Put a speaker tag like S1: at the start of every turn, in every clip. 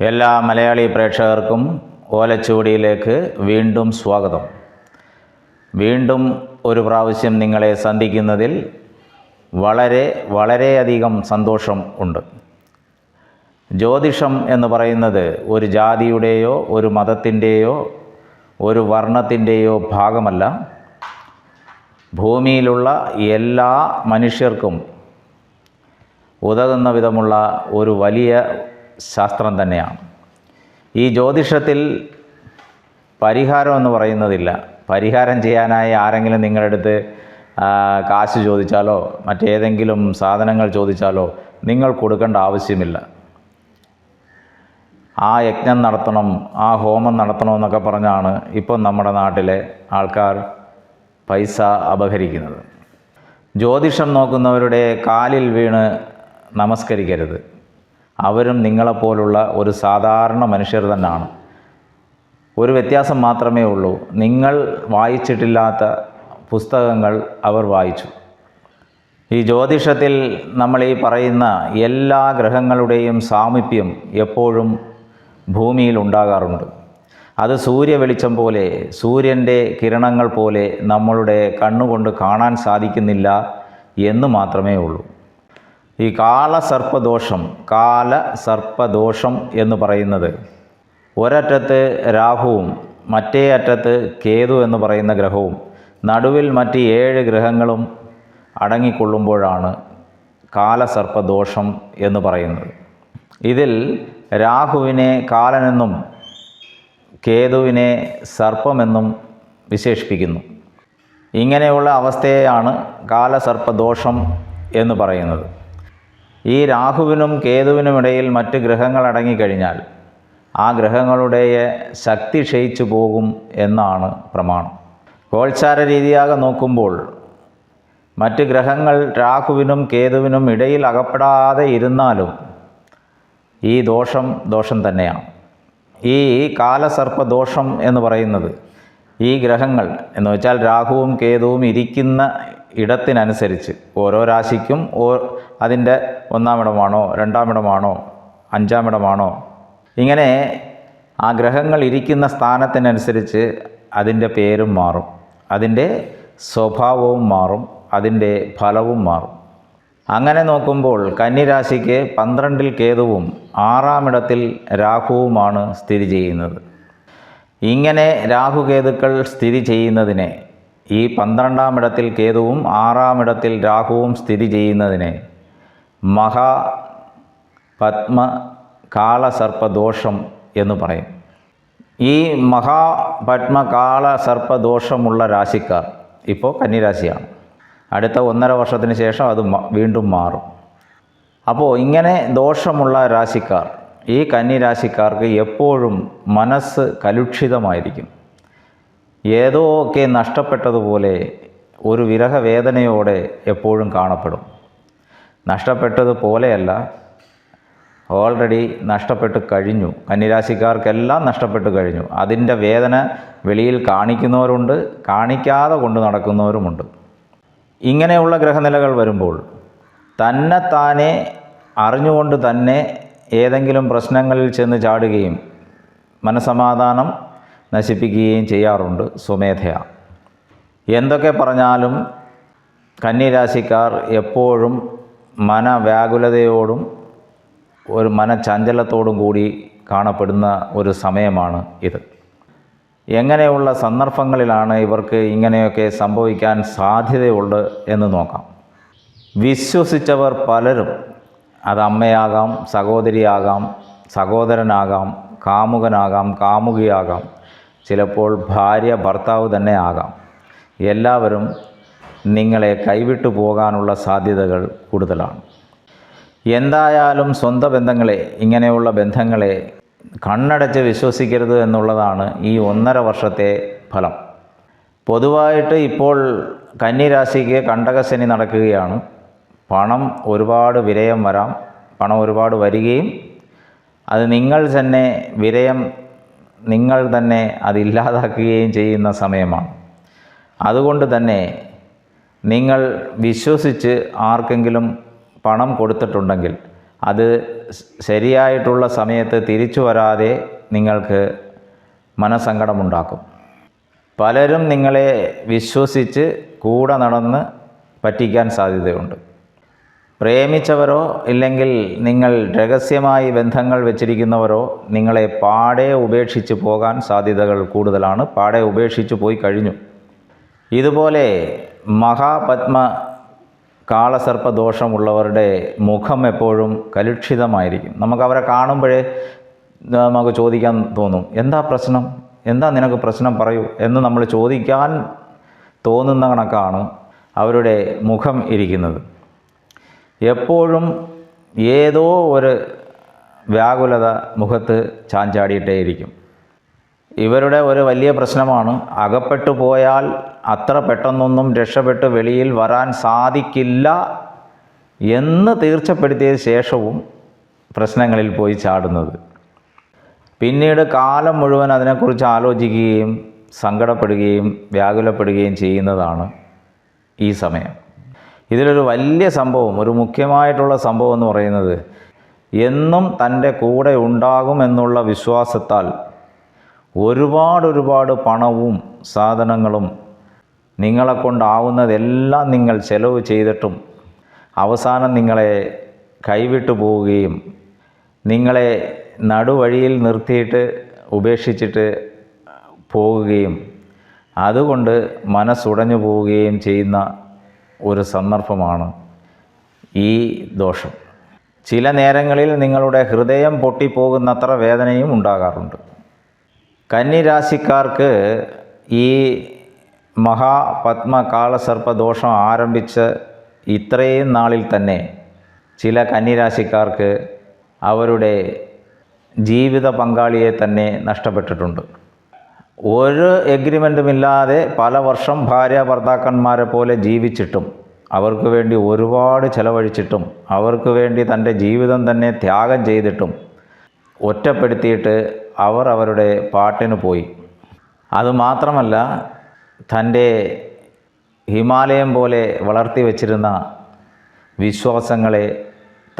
S1: എല്ലാ മലയാളി പ്രേക്ഷകർക്കും ഓലച്ചുവടിയിലേക്ക് വീണ്ടും സ്വാഗതം. വീണ്ടും ഒരു പ്രാവശ്യം നിങ്ങളെ സന്ധിക്കുന്നതിൽ വളരെ വളരെയധികം സന്തോഷം ഉണ്ട്. ജ്യോതിഷം എന്ന് പറയുന്നത് ഒരു ജാതിയുടെയോ ഒരു മതത്തിന്റെയോ ഒരു വർണത്തിന്റെയോ ഭാഗമല്ല. ഭൂമിയിലുള്ള എല്ലാ മനുഷ്യർക്കും ഉതകുന്ന വിധമുള്ള ഒരു വലിയ ശാസ്ത്രം തന്നെയാണ്. ഈ ജ്യോതിഷത്തിൽ പരിഹാരം എന്ന് പറയുന്നതില്ല. പരിഹാരം ചെയ്യാനായി ആരെങ്കിലും നിങ്ങളുടെ അടുത്ത് കാശ് ചോദിച്ചാലോ മറ്റേതെങ്കിലും സാധനങ്ങൾ ചോദിച്ചാലോ നിങ്ങൾ കൊടുക്കേണ്ട ആവശ്യമില്ല. ആ യജ്ഞം നടത്തണം ആ ഹോമം നടത്തണമെന്നൊക്കെ പറഞ്ഞാണ് ഇപ്പം നമ്മുടെ നാട്ടിലെ ആൾക്കാർ പൈസ അപഹരിക്കുന്നത്. ജ്യോതിഷം നോക്കുന്നവരുടെ കാലിൽ വീണ് നമസ്കരിക്കരുത്. അവരും നിങ്ങളെപ്പോലുള്ള ഒരു സാധാരണ മനുഷ്യർ തന്നെയാണ്. ഒരു വ്യത്യാസം മാത്രമേ ഉള്ളൂ. നിങ്ങൾ വായിച്ചിട്ടില്ലാത്ത പുസ്തകങ്ങൾ അവർ വായിച്ചു. ഈ ജ്യോതിഷത്തിൽ നമ്മൾ ഈ പറയുന്ന എല്ലാ ഗ്രഹങ്ങളുടെയും സാമീപ്യം എപ്പോഴും ഭൂമിയിൽ ഉണ്ടാകാറുണ്ട്. അത് സൂര്യ വെളിച്ചം പോലെ സൂര്യന്റെ കിരണങ്ങൾ പോലെ നമ്മളുടെ കണ്ണുകൊണ്ട് കാണാൻ സാധിക്കുന്നില്ല എന്ന് മാത്രമേ ഉള്ളൂ. ഈ കാലസർപ്പദോഷം കാലസർപ്പദോഷം എന്ന് പറയുന്നത് ഒരറ്റത്ത് രാഹുവും മറ്റേ അറ്റത്ത് കേതു എന്ന് പറയുന്ന ഗ്രഹവും നടുവിൽ മറ്റ് ഏഴ് ഗ്രഹങ്ങളും അടങ്ങിക്കൊള്ളുമ്പോഴാണ് കാലസർപ്പദോഷം എന്ന് പറയുന്നത്. ഇതിൽ രാഹുവിനെ കാലനെന്നും കേതുവിനെ സർപ്പമെന്നും വിശേഷിപ്പിക്കുന്നു. ഇങ്ങനെയുള്ള അവസ്ഥയെയാണ് കാലസർപ്പദോഷം എന്ന് പറയുന്നത്. ഈ രാഹുവിനും കേതുവിനും ഇടയിൽ മറ്റ് ഗ്രഹങ്ങൾ അടങ്ങിക്കഴിഞ്ഞാൽ ആ ഗ്രഹങ്ങളുടെ ശക്തി ക്ഷയിച്ചു പോകും എന്നാണ് പ്രമാണം. ഗോൾചാര രീതിയാകെ നോക്കുമ്പോൾ മറ്റ് ഗ്രഹങ്ങൾ രാഹുവിനും കേതുവിനും ഇടയിൽ അകപ്പെടാതെ ഇരുന്നാലും ഈ ദോഷം ദോഷം തന്നെയാണ്. ഈ കാലസർപ്പ ദോഷം എന്ന് പറയുന്നത് ഈ ഗ്രഹങ്ങൾ എന്ന് വെച്ചാൽ രാഹുവും കേതുവും ഇരിക്കുന്ന ഇടത്തിനനുസരിച്ച് ഓരോ രാശിക്കും ഓ അതിന്റെ ഒന്നാം ഇടമാണോ രണ്ടാം ഇടമാണോ അഞ്ചാം ഇടമാണോ ഇങ്ങനെ ആ ഗ്രഹങ്ങൾ ഇരിക്കുന്ന സ്ഥാനത്തിനനുസരിച്ച് അതിന്റെ പേരും മാറും. അതിന്റെ സ്വഭാവവും മാറും. അതിന്റെ ഫലവും മാറും. അങ്ങനെ നോക്കുമ്പോൾ കന്നിരാശിക്ക് പന്ത്രണ്ടിൽ കേതുവും ആറാമിടത്തിൽ രാഹുവുമാണ് സ്ഥിതി ചെയ്യുന്നത്. ഇങ്ങനെ രാഹുകേതുക്കൾ സ്ഥിതി ചെയ്യുന്നതിനെ ഈ പന്ത്രണ്ടാം ഇടത്തിൽ കേതുവും ആറാം ഇടത്തിൽ രാഹുവും സ്ഥിതി ചെയ്യുന്നതിനെ മഹാ പത്മ കാളസർപ്പദോഷം എന്ന് പറയും. ഈ മഹാ മഹാപത്മ കാളസർപ്പദോഷമുള്ള രാശിക്കാർ ഇപ്പോൾ കന്നിരാശിയാണ്. അടുത്ത ഒന്നര വർഷത്തിന് ശേഷം അത് വീണ്ടും മാറും. അപ്പോൾ ഇങ്ങനെ ദോഷമുള്ള രാശിക്കാർ ഈ കന്നിരാശിക്കാർക്ക് എപ്പോഴും മനസ്സ് കലുഷിതമായിരിക്കും. ഏതോ ഒക്കെ നഷ്ടപ്പെട്ടതുപോലെ ഒരു വിരഹവേദനയോടെ എപ്പോഴും കാണപ്പെടും. നഷ്ടപ്പെട്ടതുപോലെയല്ല ഓൾറെഡി നഷ്ടപ്പെട്ട് കഴിഞ്ഞു. കന്നിരാശിക്കാർക്കെല്ലാം നഷ്ടപ്പെട്ട് കഴിഞ്ഞു. അതിന്റെ വേദന വെളിയിൽ കാണിക്കുന്നവരുണ്ട് കാണിക്കാതെ കൊണ്ട് നടക്കുന്നവരുമുണ്ട്. ഇങ്ങനെയുള്ള ഗ്രഹനിലകൾ വരുമ്പോൾ തന്നെ താനെ അറിഞ്ഞുകൊണ്ട് തന്നെ ഏതെങ്കിലും പ്രശ്നങ്ങളിൽ ചെന്ന് ചാടുകയും മനസമാധാനം നശിപ്പിക്കുകയും ചെയ്യാറുണ്ട് സ്വമേധയാ. എന്തൊക്കെ പറഞ്ഞാലും കന്നിരാശിക്കാർ എപ്പോഴും മനവ്യാകുലതയോടും ഒരു മനചഞ്ചലത്തോടും കൂടി കാണപ്പെടുന്ന ഒരു സമയമാണ് ഇത്. എങ്ങനെയുള്ള സന്ദർഭങ്ങളിലാണ് ഇവർക്ക് ഇങ്ങനെയൊക്കെ സംഭവിക്കാൻ സാധ്യതയുള്ളത് എന്ന് നോക്കാം. വിശ്വസിച്ചവർ പലരും അത് അമ്മയാകാം സഹോദരിയാകാം സഹോദരനാകാം കാമുകനാകാം കാമുകിയാകാം ചിലപ്പോൾ ഭാര്യ ഭർത്താവ് തന്നെ ആകാം. എല്ലാവരും നിങ്ങളെ കൈവിട്ടു പോകാനുള്ള സാധ്യതകൾ കൂടുതലാണ്. എന്തായാലും സ്വന്തം ബന്ധങ്ങളെ ഇങ്ങനെയുള്ള ബന്ധങ്ങളെ കണ്ണടച്ച് വിശ്വസിക്കരുത് എന്നുള്ളതാണ് ഈ ഒന്നര വർഷത്തെ ഫലം. പൊതുവായിട്ട് ഇപ്പോൾ കന്നിരാശിക്ക് കണ്ടകശനി നടക്കുകയാണ്. പണം ഒരുപാട് വിരയം വരാം. പണം ഒരുപാട് വരികയും അത് നിങ്ങൾ തന്നെ വിരയം നിങ്ങൾ തന്നെ അതില്ലാതാക്കുകയും ചെയ്യുന്ന സമയമാണ്. അതുകൊണ്ട് തന്നെ നിങ്ങൾ വിശ്വസിച്ച് ആർക്കെങ്കിലും പണം കൊടുത്തിട്ടുണ്ടെങ്കിൽ അത് ശരിയായിട്ടുള്ള സമയത്ത് തിരിച്ചു വരാതെ നിങ്ങൾക്ക് മനസ്സങ്കടമുണ്ടാക്കും. പലരും നിങ്ങളെ വിശ്വസിച്ച് കൂടെ നടന്ന് പറ്റിക്കാൻ സാധ്യതയുണ്ട്. പ്രേമിച്ചവരോ ഇല്ലെങ്കിൽ നിങ്ങൾ രഹസ്യമായി ബന്ധങ്ങൾ വെച്ചിരിക്കുന്നവരോ നിങ്ങളെ പാടെ ഉപേക്ഷിച്ച് പോകാൻ സാധ്യതകൾ കൂടുതലാണ്. പാടെ ഉപേക്ഷിച്ച് പോയി കഴിഞ്ഞു. ഇതുപോലെ മഹാപത്മ കാളസർപ്പ ദോഷമുള്ളവരുടെ മുഖം എപ്പോഴും കലുഷിതമായിരിക്കും. നമുക്ക് അവരെ കാണുമ്പോഴേ നമുക്ക് ചോദിക്കാൻ തോന്നും എന്താ പ്രശ്നം? എന്താ നിനക്ക് പ്രശ്നം പറയൂ? എന്ന് നമ്മൾ ചോദിക്കാൻ തോന്നുന്ന കണക്കാണ് അവരുടെ മുഖം ഇരിക്കുന്നത്. എപ്പോഴും ഏതോ ഒരു വ്യാകുലത മുഖത്ത് ചാഞ്ചാടിയിട്ടേയിരിക്കും. ഇവരുടെ ഒരു വലിയ പ്രശ്നമാണ് അകപ്പെട്ടു പോയാൽ അത്ര പെട്ടെന്നൊന്നും രക്ഷപ്പെട്ട് വെളിയിൽ വരാൻ സാധിക്കില്ല എന്ന് തീർച്ചപ്പെടുത്തിയ ശേഷവും പ്രശ്നങ്ങളിൽ പോയി ചാടുന്നത്. പിന്നീട് കാലം മുഴുവൻ അതിനെക്കുറിച്ച് ആലോചിക്കുകയും സങ്കടപ്പെടുകയും വ്യാകുലപ്പെടുകയും ചെയ്യുന്നതാണ് ഈ സമയം. ഇതിലൊരു വലിയ സംഭവം ഒരു മുഖ്യമായിട്ടുള്ള സംഭവം എന്ന് പറയുന്നത് എന്നും തന്റെ കൂടെ ഉണ്ടാകും എന്നുള്ള വിശ്വാസത്താൽ ഒരുപാട് ഒരുപാട് പണവും സാധനങ്ങളും നിങ്ങളെ കൊണ്ടാവുന്നതെല്ലാം നിങ്ങൾ ചെലവ് ചെയ്തിട്ടും അവസാനം നിങ്ങളെ കൈവിട്ടു പോവുകയും നിങ്ങളെ നടുവഴിയിൽ നിർത്തിയിട്ട് ഉപേക്ഷിച്ചിട്ട് പോവുകയും അതുകൊണ്ട് മനസ്സുടഞ്ഞു പോവുകയും ചെയ്യുന്ന ഒരു സന്ദർഭമാണ് ഈ ദോഷം. ചില നേരങ്ങളിൽ നിങ്ങളുടെ ഹൃദയം പൊട്ടിപ്പോകുന്നത്ര വേദനയും ഉണ്ടാകാറുണ്ട്. കന്നിരാശിക്കാർക്ക് ഈ മഹാപത്മ കാളസർപ്പ ദോഷം ആരംഭിച്ച് ഇത്രയും നാളിൽ തന്നെ ചില കന്നിരാശിക്കാർക്ക് അവരുടെ ജീവിത പങ്കാളിയെ തന്നെ നഷ്ടപ്പെട്ടിട്ടുണ്ട്. ഒരു എഗ്രിമെന്റുമില്ലാതെ പല വർഷം ഭാര്യ ഭർത്താക്കന്മാരെ പോലെ ജീവിച്ചിട്ടും അവർക്ക് വേണ്ടി ഒരുപാട് ചിലവഴിച്ചിട്ടും അവർക്ക് വേണ്ടി തന്റെ ജീവിതം തന്നെ ത്യാഗം ചെയ്തിട്ടും ഒറ്റപ്പെടുത്തിയിട്ട് അവർ അവരുടെ പാട്ടിന് പോയി. അതുമാത്രമല്ല തന്റെ ഹിമാലയം പോലെ വളർത്തി വച്ചിരുന്ന വിശ്വാസങ്ങളെ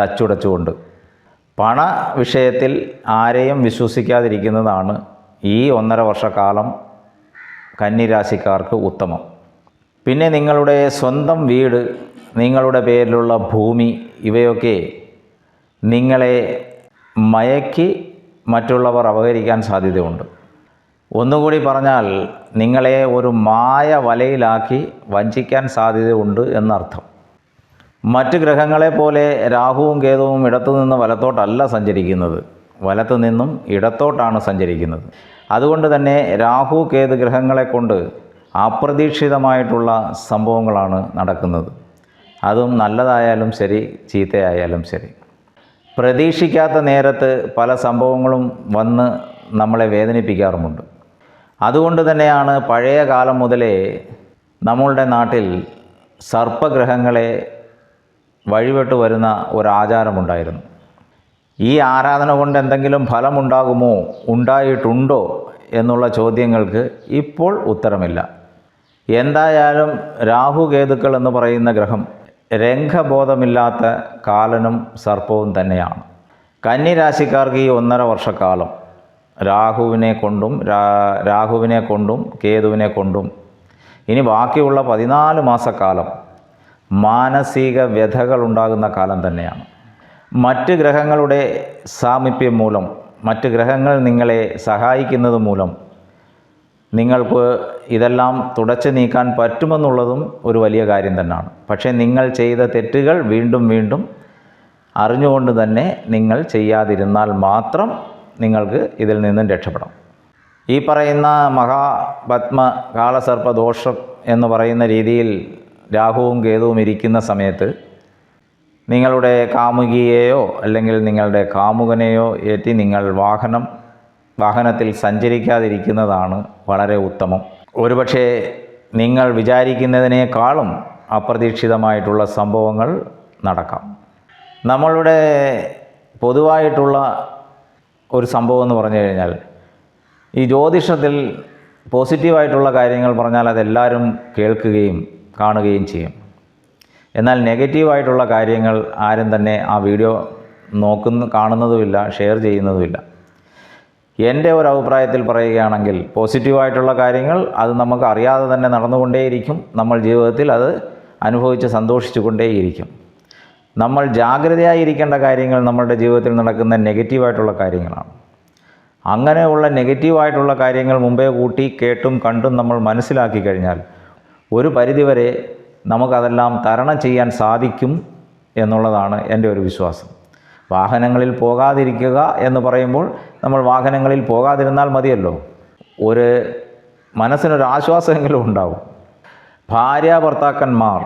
S1: തച്ചുടച്ചുകൊണ്ട്. പണ വിഷയത്തിൽ ആരെയും വിശ്വസിക്കാതിരിക്കുന്നതാണ് ഈ ഒന്നര വർഷക്കാലം കന്നിരാശിക്കാർക്ക് ഉത്തമം. പിന്നെ നിങ്ങളുടെ സ്വന്തം വീട് നിങ്ങളുടെ പേരിലുള്ള ഭൂമി ഇവയൊക്കെ നിങ്ങളെ മയക്കി മറ്റുള്ളവർ അപഹരിക്കാൻ സാധ്യതയുണ്ട്. ഒന്നുകൂടി പറഞ്ഞാൽ നിങ്ങളെ ഒരു മായ വലയിലാക്കി വഞ്ചിക്കാൻ സാധ്യതയുണ്ട് എന്നർത്ഥം. മറ്റ് ഗ്രഹങ്ങളെ പോലെ രാഹുവും കേതുവും ഇടത്തു നിന്ന് വലത്തോട്ടല്ല സഞ്ചരിക്കുന്നത്. വലത്തു നിന്നും ഇടത്തോട്ടാണ് സഞ്ചരിക്കുന്നത്. അതുകൊണ്ട് തന്നെ രാഹു കേതു ഗ്രഹങ്ങളെ കൊണ്ട് അപ്രതീക്ഷിതമായിട്ടുള്ള സംഭവങ്ങളാണ് നടക്കുന്നത്. അതും നല്ലതായാലും ശരി ചീത്തയായാലും ശരി. പ്രതീക്ഷിക്കാത്ത നേരത്ത് പല സംഭവങ്ങളും വന്ന് നമ്മളെ വേദനിപ്പിക്കാറുമുണ്ട്. അതുകൊണ്ട് തന്നെയാണ് പഴയ കാലം മുതലേ നമ്മളുടെ നാട്ടിൽ സർപ്പഗ്രഹങ്ങളെ വഴിപെട്ട് വരുന്ന ഒരാചാരമുണ്ടായിരുന്നു. ഈ ആരാധന കൊണ്ട് എന്തെങ്കിലും ഫലമുണ്ടാകുമോ ഉണ്ടായിട്ടുണ്ടോ എന്നുള്ള ചോദ്യങ്ങൾക്ക് ഇപ്പോൾ ഉത്തരമില്ല. എന്തായാലും രാഹുകേതുക്കൾ എന്ന് പറയുന്ന ഗ്രഹം രംഗബോധമില്ലാത്ത കാലനും സർപ്പവും തന്നെയാണ്. കന്നിരാശിക്കാർക്ക് ഈ ഒന്നര വർഷക്കാലം രാഹുവിനെ കൊണ്ടും രാഹുവിനെ കൊണ്ടും കേതുവിനെ കൊണ്ടും. ഇനി ബാക്കിയുള്ള പതിനാല് മാസക്കാലം മാനസിക വ്യഥകൾ ഉണ്ടാകുന്ന കാലം തന്നെയാണ്. മറ്റ് ഗ്രഹങ്ങളുടെ സാമീപ്യം മൂലം മറ്റ് ഗ്രഹങ്ങൾ നിങ്ങളെ സഹായിക്കുന്നത് മൂലം നിങ്ങൾക്ക് ഇതെല്ലാം തുടച്ചു നീക്കാൻ പറ്റുമെന്നുള്ളതും ഒരു വലിയ കാര്യം തന്നെയാണ്. പക്ഷേ നിങ്ങൾ ചെയ്ത തെറ്റുകൾ വീണ്ടും വീണ്ടും അറിഞ്ഞുകൊണ്ട് തന്നെ നിങ്ങൾ ചെയ്യാതിരുന്നാൽ മാത്രം നിങ്ങൾക്ക് ഇതിൽ നിന്നും രക്ഷപ്പെടാം. ഈ പറയുന്ന മഹാപത്മ കാളസർപ്പദോഷം എന്ന് പറയുന്ന രീതിയിൽ രാഹുവും കേതുവും ഇരിക്കുന്ന സമയത്ത് നിങ്ങളുടെ കാമുകിയെയോ അല്ലെങ്കിൽ നിങ്ങളുടെ കാമുകനെയോ ഏറ്റി നിങ്ങൾ വാഹനം വാഹനത്തിൽ സഞ്ചരിക്കാതിരിക്കുന്നതാണ് വളരെ ഉത്തമം. ഒരുപക്ഷെ നിങ്ങൾ വിചാരിക്കുന്നതിനേക്കാളും അപ്രതീക്ഷിതമായിട്ടുള്ള സംഭവങ്ങൾ നടക്കാം. നമ്മളുടെ പൊതുവായിട്ടുള്ള ഒരു സംഭവം എന്ന് പറഞ്ഞു കഴിഞ്ഞാൽ ഈ ജ്യോതിഷത്തിൽ പോസിറ്റീവായിട്ടുള്ള കാര്യങ്ങൾ പറഞ്ഞാൽ അതെല്ലാവരും കേൾക്കുകയും കാണുകയും ചെയ്യും. എന്നാൽ നെഗറ്റീവായിട്ടുള്ള കാര്യങ്ങൾ ആരും തന്നെ ആ വീഡിയോ നോക്കുന്ന കാണുന്നതുമില്ല ഷെയർ ചെയ്യുന്നതുമില്ല. എന്റെ ഒരു അഭിപ്രായത്തിൽ പറയുകയാണെങ്കിൽ പോസിറ്റീവായിട്ടുള്ള കാര്യങ്ങൾ അത് നമുക്ക് അറിയാതെ തന്നെ നടന്നുകൊണ്ടേയിരിക്കും. നമ്മൾ ജീവിതത്തിൽ അത് അനുഭവിച്ച് സന്തോഷിച്ചു കൊണ്ടേയിരിക്കും നമ്മൾ ജാഗ്രതയായിരിക്കേണ്ട കാര്യങ്ങൾ നമ്മളുടെ ജീവിതത്തിൽ നടക്കുന്ന നെഗറ്റീവായിട്ടുള്ള കാര്യങ്ങളാണ്. അങ്ങനെയുള്ള നെഗറ്റീവായിട്ടുള്ള കാര്യങ്ങൾ മുമ്പേ കൂട്ടി കേട്ടും കണ്ടും നമ്മൾ മനസ്സിലാക്കി കഴിഞ്ഞാൽ ഒരു പരിധിവരെ നമുക്കതെല്ലാം തരണം ചെയ്യാൻ സാധിക്കും എന്നുള്ളതാണ് എന്റെ ഒരു വിശ്വാസം. വാഹനങ്ങളിൽ പോകാതിരിക്കുക എന്ന് പറയുമ്പോൾ നമ്മൾ വാഹനങ്ങളിൽ പോകാതിരുന്നാൽ മതിയല്ലോ. ഒരു മനസ്സിനൊരു ആശ്വാസമെങ്കിലും ഉണ്ടാവും. ഭാര്യ ഭർത്താക്കന്മാർ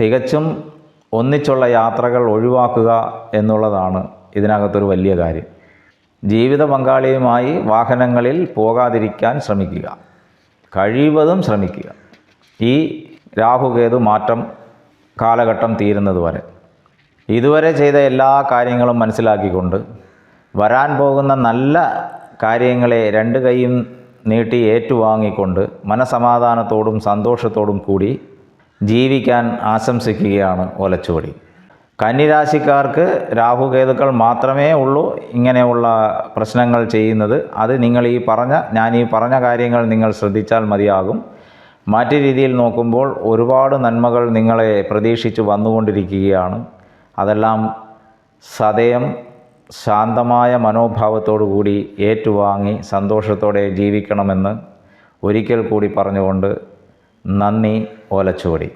S1: തികച്ചും ഒന്നിച്ചുള്ള യാത്രകൾ ഒഴിവാക്കുക എന്നുള്ളതാണ് ഇതിനകത്തൊരു വലിയ കാര്യം. ജീവിത പങ്കാളിയുമായി വാഹനങ്ങളിൽ പോകാതിരിക്കാൻ ശ്രമിക്കുക. കഴിവതും ശ്രമിക്കുക. ഈ രാഹുകേതു മാറ്റം കാലഘട്ടം തീരുന്നത് വരെ. ഇതുവരെ ചെയ്ത എല്ലാ കാര്യങ്ങളും മനസ്സിലാക്കിക്കൊണ്ട് വരാൻ പോകുന്ന നല്ല കാര്യങ്ങളെ രണ്ട് കൈയും നീട്ടി ഏറ്റുവാങ്ങിക്കൊണ്ട് മനസമാധാനത്തോടും സന്തോഷത്തോടും കൂടി ജീവിക്കാൻ ആശംസിക്കുകയാണ് ഒലച്ചുവടി. കന്നിരാശിക്കാർക്ക് രാഹുകേതുക്കൾ മാത്രമേ ഉള്ളൂ ഇങ്ങനെയുള്ള പ്രശ്നങ്ങൾ ചെയ്യുന്നത്. അത് നിങ്ങൾ ഈ പറഞ്ഞ ഞാൻ ഈ പറഞ്ഞ കാര്യങ്ങൾ നിങ്ങൾ ശ്രദ്ധിച്ചാൽ മതിയാകും. മറ്റു രീതിയിൽ നോക്കുമ്പോൾ ഒരുപാട് നന്മകൾ നിങ്ങളെ പ്രതീക്ഷിച്ച് വന്നുകൊണ്ടിരിക്കുകയാണ്. അതെല്ലാം സതയം ശാന്തമായ കൂടി ഏറ്റുവാങ്ങി സന്തോഷത്തോടെ ജീവിക്കണമെന്ന് ഒരിക്കൽ കൂടി പറഞ്ഞുകൊണ്ട് നന്ദി ഓലച്ചുവടി.